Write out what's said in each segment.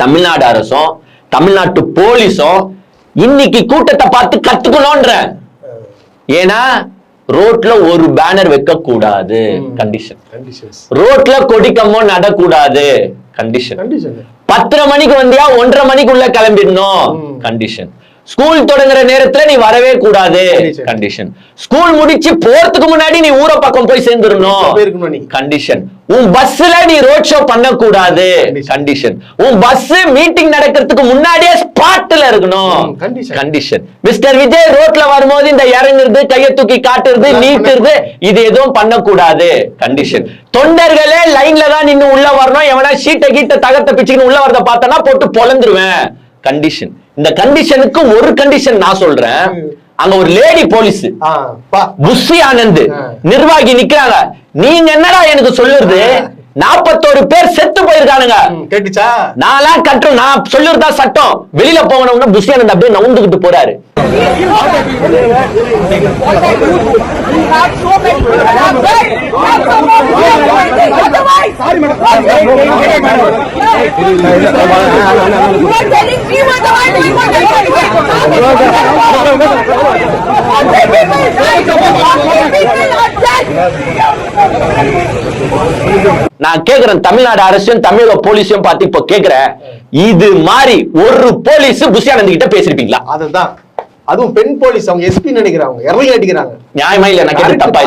தமிழ்நாடு அரசும் தமிழ்நாட்டு போலீஸும் இன்னைக்கு கூட்டத்தை பார்த்து கத்துக்கணும்ன்ற. ஏன்னா ரோட்ல ஒரு பேனர் வைக்க கூடாது கண்டிஷன் ரோட்ல கொடி கம்பம் நடக்கூடாது. கண்டிஷன் பத்தரை மணிக்கு வந்தியா ஒன்றரை மணிக்குள்ள கிளம்பிடணும். கண்டிஷன் ஸ்கூல் தொடங்குற நேரத்துல நீ வரவே கூடாது. கண்டிஷன் ஸ்கூல் முடிச்சு போறதுக்கு முன்னாடி நீ ஊர பக்கம் போய் சேர்ந்துடணும். கண்டிஷன் உன் பஸ்ல நீ ரோட் ஷோ பண்ண கூடாது. கண்டிஷன் உன் பஸ் மீட்டிங் நடக்கிறதுக்கு முன்னாடியே ஸ்பாட்ல இருக்கணும். கண்டிஷன் மிஸ்டர் விஜய் ரோட்ல வரும்போது இந்த இறங்குறது கைய தூக்கி காட்டுறது நீட்டுறது இது எதுவும் பண்ணக்கூடாது. கண்டிஷன் தொண்டர்களே லைன்ல தான் நின்னு உள்ள வரணும். எவனா ஷீட்டை கீட்ட தகத்த பிச்சுக்கின்னு உள்ள வரத பார்த்தனா போட்டு பொழந்துருவேன் கண்டிஷன் இந்த கண்டிஷனுக்கு ஒரு கண்டிஷன் நான் சொல்றேன். அங்க ஒரு லேடி போலீஸ் புஷி ஆனந்த். நிர்வாகி நிக்கிறாங்க. நீங்க என்னடா எனக்கு சொல்லுறது? நாற்பத்தோரு பேர் செத்து போயிருக்கானுங்க. கேட்டுச்சா? நான்லாம் கட்டுறோம் நான் சொல்லுறதா சட்டம். வெளியில போகணும்னா புஷி ஆனந்த் அப்படியே நவுந்துகிட்டு போறாரு. We have நான் கேக்குறேன் தமிழ்நாடு அரசும் தமிழக போலீஸையும் பார்த்து இப்போ கேக்குறேன். இது மாதிரி ஒரு போலீஸ் புஷி கிட்ட பேசிருப்பீங்களா அதுதான். அதுவும் பெண் போலீஸ் அவங்க எஸ்பி நினைக்கிறாங்க இறங்கி அடிக்கிறாங்க. நியாயமா இல்ல கேட்டு தப்பா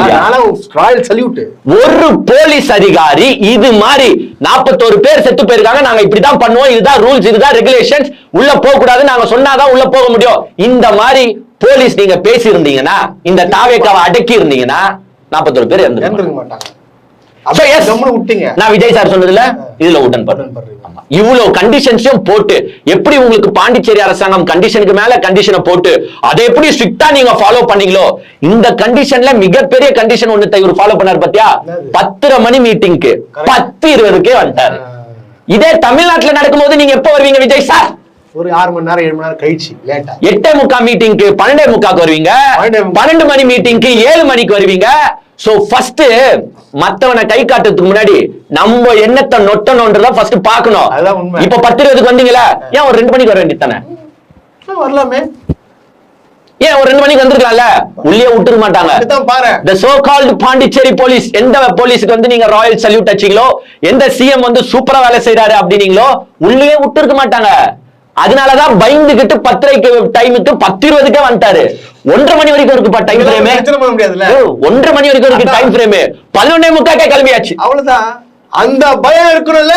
ராயல் சல்யூட் ஒரு போலீஸ் அதிகாரி இது மாதிரி நாற்பத்தோரு பேர் செத்து போயிருக்காங்க. நாங்க இப்படிதான் பண்ணுவோம். இதுதான் ரூல்ஸ் இதுதான் ரெகுலேஷன்ஸ் உள்ள போக கூடாது நாங்க சொன்னாதான் உள்ள போக முடியும். இந்த மாதிரி போலீஸ் நீங்க பேசி இருந்தீங்கன்னா இந்த தாவேக்காவை அடக்கி இருந்தீங்கன்னா நாற்பத்தோரு பேர். இறந்துருக்க மாட்டாங்க. நான் விஜய் சார் சொன்னதுல இதுல உடன்படுறேன். இவ்வளவு கண்டிஷன்ஸையும் போட்டு எப்படி உங்களுக்கு பாண்டிச்சேரி அரசாங்கம் கண்டிஷனுக்கு மேல கண்டிஷனை போட்டு அதை எப்படி ஸ்ட்ரிக்டா நீங்க ஃபாலோ பண்ணீங்களோ இந்த கண்டிஷன்ல மிகப்பெரிய கண்டிஷன் ஒண்ணு இவர் ஃபாலோ பண்ணாரு பாத்தியா? பத்தரை மணி மீட்டிங்க்கு. பத்து இருபதுக்கே வந்துட்டாரு. இதே தமிழ்நாட்டுல நடக்கும்போது நீங்க எப்ப வருவீங்க விஜய் சார் ஒரு ஆறு மணி நேரம் ஏழு மணி நேரம் கழிச்சு லேட்டா எட்டே முக்கா மீட்டிங்க்கு பன்னெண்டே முக்காக்கு வருவீங்க. பன்னெண்டு மணி மீட்டிங்க்கு ஏழு மணிக்கு வருவீங்க. சோ ஃபர்ஸ்ட் மத்தவனை கை காட்டுறதுக்கு முன்னாடி நம்ம எண்ணத்தை நொட்டணும்ன்றத ஃபர்ஸ்ட் பார்க்கணும். உண்மை. இப்ப பத்து இருபதுக்கு வந்தீங்களா ஏன் ஒரு ரெண்டு மணிக்கு வர வேண்டியதானே வரலாமே. ஏன் ஒரு ரெண்டு மணிக்கு வந்திருக்கலாம்ல? உள்ளே விட்டுக்க மாட்டாங்க. the so called Pondicherry police எந்த போலீஸுக்கு வந்து நீங்க ராயல் சல்யூட் அடிச்சீங்களோ எந்த சிஎம் வந்து சூப்பரா வேலை செய்யறாரு அப்படின்னீங்களோ உள்ளே விட்டுருக்க மாட்டாங்க. அதனாலதான் பயந்துகிட்டு பத்தரைக்கு டைமுக்கு பத்து இருபதுக்கே வந்துட்டாரு. ஒன்றரை மணி வரைக்கும் இருக்குப்பா டைம் ஃப்ரேமே ஒன்றரை மணி வரைக்கும் இருக்கு. டைம் ஃப்ரேம் பதினொன்னே முக்காக்கே கிளம்பியாச்சு. அவ்வளவுதான். அந்த பயம் இருக்கணும்ல.